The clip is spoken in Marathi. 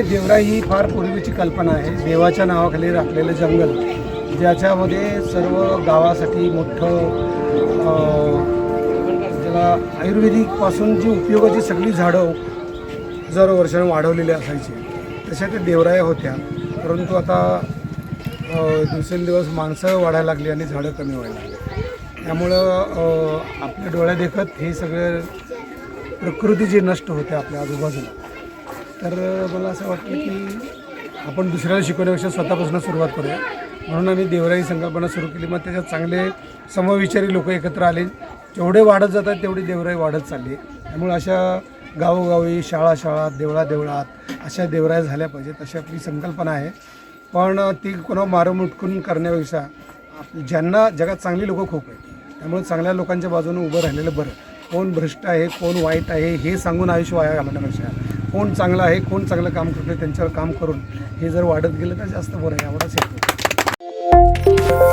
देवराई ही फार पूर्वीची कल्पना आहे. देवाच्या नावाखाली राखलेलं जंगल ज्याच्यामध्ये सर्व गावासाठी मोठं अं, ज्याला आयुर्वेदिकपासून जी उपयोगाची सगळी झाडं हजारो वर्षानं वाढवलेली असायची. तशा त्या देवराया होत्या. परंतु आता दिवसेंदिवस माणसं वाढायला लागली आणि झाडं कमी व्हायला लागली. त्यामुळं आपल्या डोळ्या देखत हे सगळं प्रकृती जी नष्ट होते आपल्या आजूबाजूला. तर मला असं वाटलं की आपण दुसऱ्याला शिकवण्यापेक्षा स्वतःपासून सुरुवात करूया. म्हणून आम्ही देवराई संकल्पना सुरू केली. मग त्याच्यात चांगले समविचारी लोक एकत्र आले. जेवढे वाढत जातात तेवढी देवराई वाढत चालली त्यामुळे अशा गावोगावी शाळा शाळा देवळा देवळात अशा देवराया झाल्या पाहिजेत अशी आपली संकल्पना आहे. पण ती कोणा मारमुटकून करण्यापेक्षा ज्यांना जगात चांगली लोकं खूप आहेत त्यामुळे चांगल्या लोकांच्या बाजूने उभं राहिलेलं बरं. कोण भ्रष्ट आहे कोण वाईट आहे हे सांगून आयुष्य वाया घालवण्यापेक्षा कोण चांगलं आहे कोण चांगलं काम करतोय त्यांच्यावर काम करून हे जर वाढत गेलं तर जास्त बरं आहे एवढाच येतो